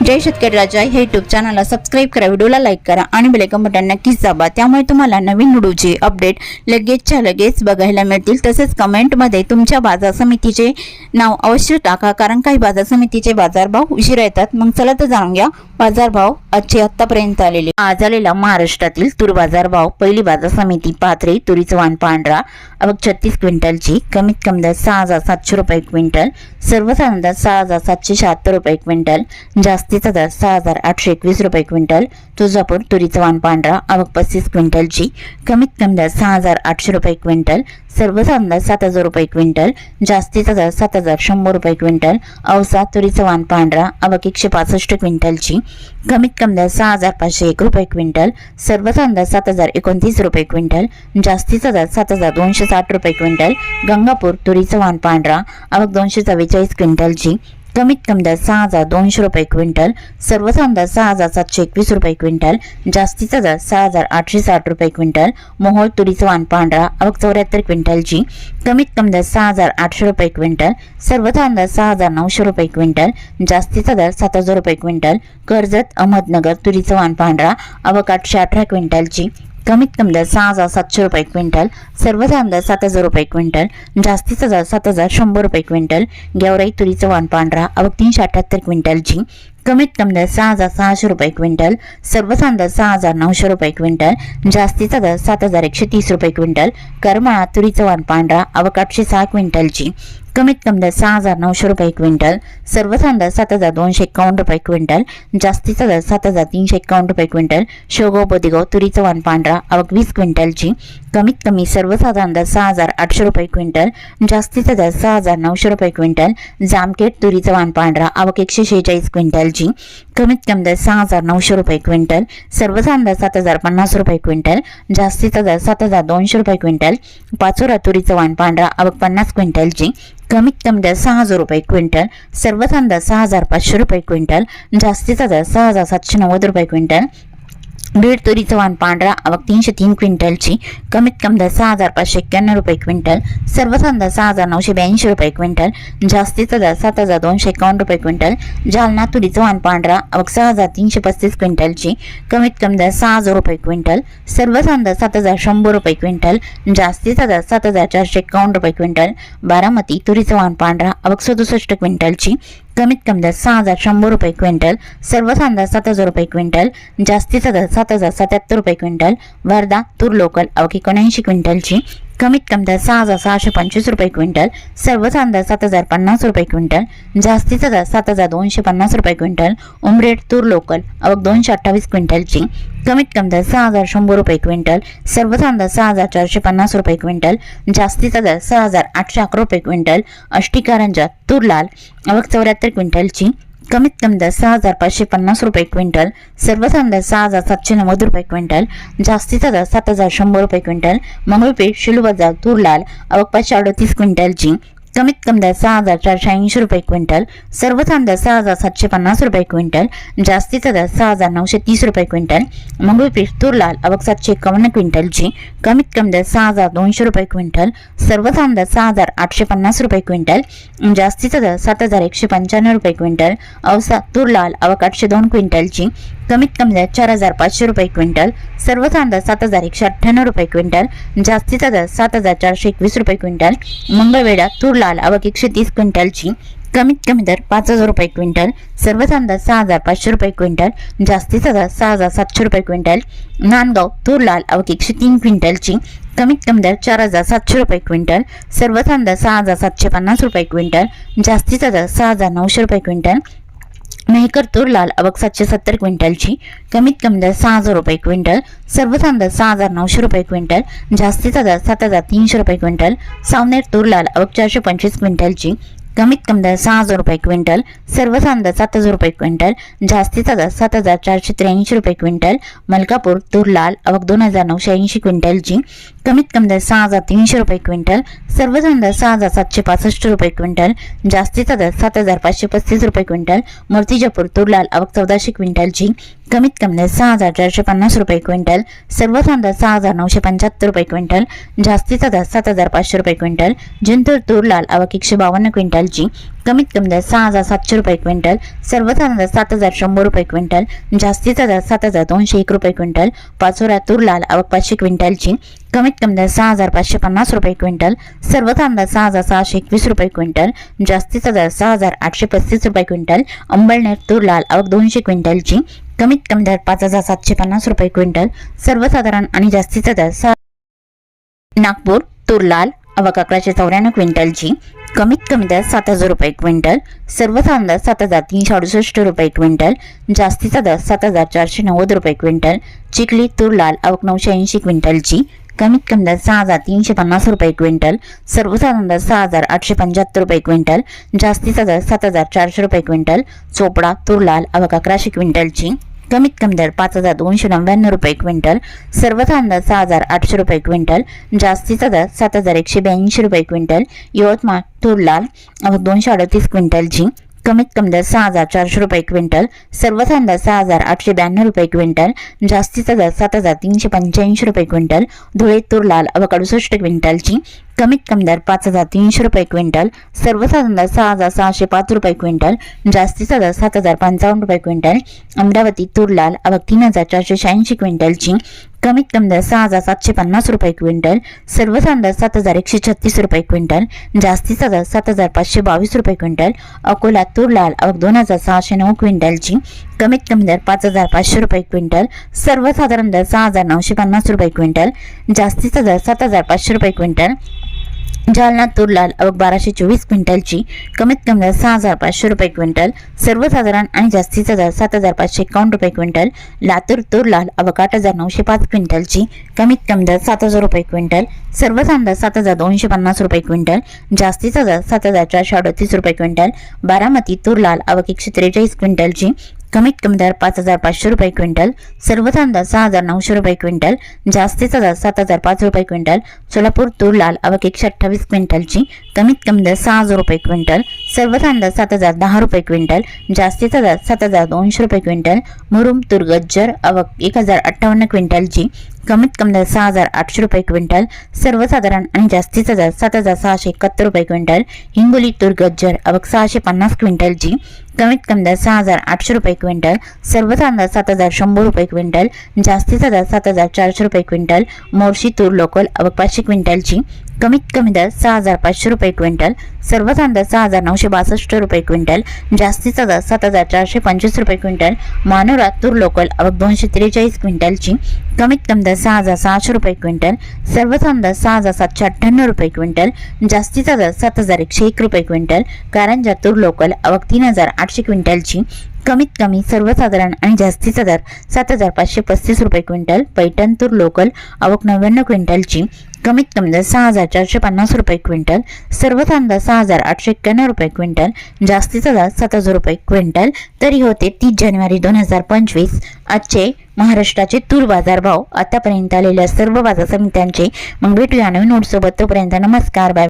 जय शेतकरी राजा हे युट्यूब चॅनलला सबस्क्राईब करा व्हिडिओला लाईक करा आणि बेलेकन बटन नक्कीच दाबा. त्यामुळे तुम्हाला नवीन व्हिडिओचे अपडेट लगेचच्या लगेच बघायला मिळतील. तसेच कमेंटमध्ये तुमच्या बाजार समितीचे नाव अवश्य टाका कारण काही बाजार समितीचे बाजारभाव उशिरा येतात. मग चला तर जाणून घ्या बाजारभाव आजचे आत्तापर्यंत आलेले. आज आलेला महाराष्ट्रातील तूर बाजारभाव. पहिली बाजार समिती पाथरी तुरीचं वाण पांढरा. अवघ छत्तीस क्विंटलची. कमीत कमी दर सहा हजार सातशे रुपये क्विंटल. सर्वसाधारण दर सहा हजार सातशे शहात्तर रुपये क्विंटल. जास्त जास्तीचा दर सहा हजार आठशे एकवीस रुपये क्विंटल तुळजापूर तुरीचं वाण पांढरा आवक पस्तीस क्विंटलची कमीत कमी दर सहा हजार आठशे रुपये क्विंटल सर्वसाधारण दर सात हजार रुपये क्विंटल जास्तीचा दर सात हजार शंभर रुपये क्विंटल औसा तुरीचं वाण पांढरा आवक एकशे पासष्ट क्विंटलची कमीत कमी दर सहा हजार पाचशे एक रुपये क्विंटल सर्वसाधारण दर सात हजार एकोणतीस रुपये क्विंटल जास्तीचा दर सात हजार दोनशे साठ रुपये क्विंटल गंगापूर तुरीचं वाण पांढरा आवक दोनशे चव्वेचाळीस क्विंटलची कमीत कमी दर सहा हजार दोनशे रुपये क्विंटल सर्वसाधारण दर सहा हजार सातशे एकवीस रुपये क्विंटल जास्तीचा दर सहा हजार आठशे साठ रुपये क्विंटल मोहोळ तुरीचं वाण पांढरा अवघ चौऱ्याहत्तर क्विंटलची कमीत कमी दर सहा हजार आठशे रुपये क्विंटल सर्वसाधारण दर सहा हजार नऊशे रुपये क्विंटल जास्तीचा दर सात हजार रुपये क्विंटल कर्जत अहमदनगर तुरीचं वाण पांढरा अवघ आठशे अठरा क्विंटलची कमीत कमी दर सहा हजार सातशे रुपये क्विंटल सर्वसाधारण दर सात हजार रुपये क्विंटल जास्तीचा दर सात हजार शंभर रुपये क्विंटल गेवराई तुरीचं वाण पांढरा अवघ तीनशे अठ्याहत्तर क्विंटलची कमीत कमी दर सहा हजार सहाशे रुपये क्विंटल सर्वसाधारण दर सहा हजार नऊशे रुपये क्विंटल जास्तीचा दर सात हजार एकशे तीस रुपये क्विंटल करमाळा तुरीचं वाण पांढरा अवघ आठशे सहा क्विंटलची कमीत कमी दर सहा हजार नऊशे रुपये क्विंटल सर्वसाधारण दर सात हजार दोनशे एकावन्न रुपये क्विंटल जास्तीचा दर सात हजार तीनशे एकावन्न रुपये क्विंटल शेवगाव बोदेगाव तुरीचं वाण पांढरा आवक वीस क्विंटलची कमीत कमी सर्वसाधारण दर सहा हजार आठशे रुपये क्विंटल जास्तीचा दर सहा हजार नऊशे रुपये क्विंटल जामखेड तुरीचं वाण पांढरा आवक एकशे शेहेचाळीस क्विंटलची कमीत कमी दर सहा हजार नऊशे रुपये क्विंटल सर्वसाधारण दर सात हजार पन्नास रुपये क्विंटल जास्तीचा दर सात हजार दोनशे रुपये क्विंटल पाचोरा तुरीचं वाण पांढरा आवक पन्नास क्विंटलची कमीत कमी दर सहा हजार रुपये क्विंटल सर्वसाधारण दर सहा हजार पाचशे रुपये क्विंटल जास्तीचा दर सहा हजार सातशे नव्वद रुपये क्विंटल बीड तुरीचं वाण पांढरा आवक तीनशे तीन क्विंटलची. कमीत कमी दर सहा हजार पाचशे एक्क्याण्णव रुपये क्विंटल. सर्वसाधारण दर सहा हजार नऊशे ब्याऐंशी रुपये क्विंटल. जास्तीचा दर सात हजार दोनशे एकावन्न रुपये क्विंटल. जालना तुरीचं वाण पांढरा आवक सहा हजार तीनशे पस्तीस क्विंटलची. कमीत कमी दर सहा हजार रुपये क्विंटल. सर्वसाधारण दर सात हजार शंभर रुपये क्विंटल. जास्तीचा दर सात हजार चारशे एकावन्न रुपये क्विंटल. बारामती तुरीचं वाण पांढरा आवक सदुसष्ट क्विंटलची. कमीत कमी दर सहा हजार शंभर रुपये क्विंटल सर्वसाधारण दर सात हजार रुपये क्विंटल जास्तीचा दर सात हजार सत्याहत्तर रुपये क्विंटल वर्धा तूर लोकल अवघी एकोणऐंशी क्विंटलची कमीत कमी दर सहा हजार सहाशे पंचवीस रुपये क्विंटल सर्वसाधारण दर सात हजार पन्नास रुपये क्विंटल जास्तीचा दर सात हजार दोनशे पन्नास रुपये क्विंटल उमरेड तूर लोकल अवघ दोनशे अठ्ठावीस क्विंटलची कमीत कमी दर सहा हजार शंभर रुपये क्विंटल सर्वसाधारण दर सहा हजार चारशे पन्नास रुपये क्विंटल जास्तीचा दर सहा हजार आठशे अकरा रुपये क्विंटल अष्टीकारंजा तूर लाल अवघ चौऱ्याहत्तर क्विंटलची कमीत कमी दर सहा हजार पाचशे पन्नास रुपये क्विंटल सर्व दर सहा हजार सातशे नव्वद रुपये क्विंटल जास्तीचा दर सात हजार शंभर रुपये क्विंटल मंगळपेठ शिलू बाजार तूर लाल अवघ अडतीस क्विंटलची कमीत कमी दर सहा हजार चारशे ऐंशी रुपये क्विंटल सर्वसाधारण दर सहा हजार सातशे पन्नास रुपये क्विंटल जास्तीचा दर सहा हजार नऊशे तीस रुपये क्विंटल मंगळपीठ तूर लाल अवघ सातशे एकावन्न क्विंटलची कमीत कमी दर सहा हजार दोनशे रुपये क्विंटल सर्वसाधारण दर सहा हजार आठशे पन्नास रुपये क्विंटल जास्तीचा दर सात हजार एकशे पंच्याण्णव रुपये क्विंटल अवसा तूर लाल अवघ आठशे दोन क्विंटलची कमीत कमी दर चार हजार पाचशे रुपये क्विंटल सर्वसाधारण दर सात हजार एकशे अठ्ठ्याण्णव रुपये क्विंटल जास्तीचा दर सात हजार चारशे एकवीस रुपये क्विंटल मंगळवेढा तूर लाल अवघ एकशे तीस क्विंटलची कमीत कमी दर पाच हजार रुपये क्विंटल सर्वसाधारण दर सहा हजार पाचशे रुपये क्विंटल जास्तीचा दर सहा हजार सातशे रुपये क्विंटल नांदगाव तूर लाल अवघ एकशे तीन क्विंटलची कमीत कमी दर चार हजार सातशे रुपये क्विंटल सर्वसाधारण दर सहा हजार सातशे पन्नास रुपये क्विंटल जास्तीचा दर सहा हजार नऊशे रुपये क्विंटल मेहकर तूर लाल अवक सातशे सत्तर क्विंटलची कमीत कमी दर सहा हजार रुपये क्विंटल सर्वसाधारण दर सहा हजार नऊशे रुपये क्विंटल जास्तीचा दर सात हजार तीनशे रुपये क्विंटल सावनेर तूर लाल अवक चारशे पंचवीस क्विंटलची कमीत कमी दर सहा हजार रुपये क्विंटल सर्व दर सात हजार रुपये क्विंटल जास्तीचा दर सात हजार चारशे त्र्याऐंशी रुपये क्विंटल मलकापूर तुरलाल अवघ आवक दोन हजार नऊशे ऐंशी क्विंटलची कमीत कमी दर सहा हजार तीनशे रुपये क्विंटल सर्व दर सहा हजार सातशे पासष्ट रुपये क्विंटल जास्तीचा दर सात हजार पाचशे पस्तीस रुपये क्विंटल मूर्तिजापूर तुरलाल अवघ आवक चौदाशे क्विंटलची कमीत कमी दर सहा हजार चारशे पन्नास रुपये क्विंटल सर्व दर सहा हजार नऊशे पंच्याहत्तर रुपये क्विंटल जास्तीचा दर सात हजार पाचशे रुपये क्विंटल जिंतूर तूर लाल आवक एकशे बावन्न क्विंटलची कमीत कमी दर सहा हजार सातशे रुपये क्विंटल सर्व दर सात हजार शंभर रुपये क्विंटल जास्तीचा दर सात हजार दोनशे एक रुपये क्विंटल पाचोरा तूर लाल आवक पाचशे क्विंटलची कमीत कमी दर सहा हजार पाचशे पन्नास रुपये क्विंटल सर्व दर सहा हजार सहाशे एकवीस रुपये क्विंटल जास्तीचा दर सहा हजार आठशे पस्तीस रुपये क्विंटल अंबळनेर तूर लाल आवक दोनशे क्विंटलची कमीत कमी दर पाच हजार सातशे पन्नास रुपये क्विंटल सर्वसाधारण आणि जास्तीचा दर सा नागपूर तूर लाल अकराशे चौऱ्याण्णव क्विंटलची कमीत कमी दर सात हजार रुपये क्विंटल सर्वसाधारण दर सात हजार तीनशे अडुसष्ट रुपये क्विंटल जास्तीचा दर सात हजार चारशे नव्वद रुपये क्विंटल चिखली तूर लाल आवक नऊशे ऐंशी क्विंटलची कमीत कमी दर सहा हजार तीनशे पन्नास रुपये क्विंटल सर्वसाधारण दर सहा हजार आठशे पंच्याहत्तर रुपये क्विंटल जास्तीचा दर सात हजार चारशे रुपये क्विंटल चोपडा तूर लाल अकराशे क्विंटलची कमीत कमी दर पाच हजार दोनशे नव्याण्णव रुपये क्विंटल सर्वसाधारण दर सहा हजार आठशे रुपये क्विंटल जास्तीचा दर सात हजार एकशे ब्याऐंशी रुपये क्विंटल यवतमाळ तूर लाल दोनशे अडतीस क्विंटलची कमीत कमी दर सहा हजार चारशे रुपये क्विंटल सर्वसाधारण दर सहा हजार आठशे ब्याण्णव रुपये क्विंटल जास्तीचा दर सात हजार तीनशे पंच्याऐंशी रुपये क्विंटल धुळे तूर लाल आवक अडुसष्ट क्विंटलची कमीत कमी दर पाच हजार तीनशे रुपये क्विंटल सर्वसाधारण दर सहा हजार सहाशे पाच रुपये क्विंटल जास्तीचा दर सात हजार पंचावन्न रुपये क्विंटल अमरावती तूर लाल अवघ तीन हजार चारशे शहाऐंशी क्विंटलची कमीत कमी दर सहा हजार सातशे पन्नास रुपये क्विंटल सर्वसाधारण दर सात हजार एकशे छत्तीस रुपये क्विंटल जास्तीचा दर सात हजार पाचशे बावीस रुपये क्विंटल अकोला तूर लाल आवक दोन हजार सहाशे नऊ क्विंटलची कमीत कमी दर पाच हजार पाचशे रुपये क्विंटल सर्वसाधारण दर सहा हजार नऊशे पन्नास रुपये क्विंटल जास्तीचा दर सात हजार पाचशे रुपये क्विंटल जालना तूर लाल आवक बाराशे चोवीस क्विंटलची. कमीत कमी दर सहा हजार पाचशे रुपये क्विंटल. सर्वसाधारण आणि जास्तीचा दर सात हजार पाचशे एकावन्न रुपये क्विंटल. लातूर तूर लाल आवक आठ हजार नऊशे पाच क्विंटलची. कमीत कमी दर सात हजार रुपये क्विंटल. सर्वसाधारण दर सात हजार दोनशे पन्नास रुपये क्विंटल. जास्तीचा दर सात हजार चारशे अडतीस रुपये क्विंटल. बारामती तूर लाल आवक एकशे त्रेचाळीस क्विंटलची. कमीत कमी दर पाच हजार पाचशे रुपये क्विंटल सर्वसाधारण दर सहा हजार नऊशे रुपये क्विंटल जास्तीचा दर सात हजार पाच रुपये क्विंटल सोलापूर तूर लाल आवक एकशे अठ्ठावीस क्विंटलची कमीत कमी दर सहा हजार रुपये क्विंटल सर्वसाधारण दर सात हजार दहा रुपये क्विंटल जास्तीचा दर सात हजार दोनशे रुपये क्विंटल मुरुम तूर गज्जर आवक एक हजार अठ्ठावन्न क्विंटलची कमीत कमी दर सहा हजार आठशे रुपये क्विंटल सर्वसाधारण आणि जास्तीचा दर सात हजार सहाशे एकाहत्तर रुपये क्विंटल हिंगोली तूर गज्जर आवक सहाशे पन्नास क्विंटलची कमीत कमी दर सहा हजार आठशे रुपये क्विंटल सर्वसाधारण दर सात हजार शंभर रुपये क्विंटल जास्तीचा दर सात हजार चारशे रुपये क्विंटल मोर्शी तूर लोकल आवक पाचशे क्विंटलची कमीत कमी दर सहा हजार पाचशे रुपये क्विंटल सर्वसाधारण दर सहा हजार नऊशे बासष्ट रुपये क्विंटल जास्तीचा दर सात हजार चारशे पंचवीस रुपये क्विंटल मानोरा तूर लोकल आवक दोनशे त्रेचाळीस क्विंटलची कमीत कमी दर सहा हजार सहाशे रुपये क्विंटल सर्वसाधारण दर सहा हजार सातशे अठ्ठ्याण्णव रुपये क्विंटल जास्तीचा दर सात हजार एकशे एक रुपये क्विंटल कारंजा तूर लोकल आवक तीन हजार आठशे क्विंटलची कमीत कमी सर्वसाधारण आणि जास्तीचा दर सात हजार पाचशे पस्तीस रुपये क्विंटल पैठण तूर लोकल आवक नव्याण्णव क्विंटलची कमीत कमी सहा हजार चारशे पन्नास रुपये क्विंटल सर्व कांदा सहा हजार आठशे एक्क्याण्णव रुपये क्विंटल जास्तीचा दर सात हजार रुपये क्विंटल तरी होते तीस जानेवारी दोन हजार पंचवीस. आजचे महाराष्ट्राचे तूर बाजार भाव आतापर्यंत आलेल्या सर्व बाजार समित्यांचे मग भेटूया नवीन नोटसोबत. तोपर्यंत नमस्कार बाय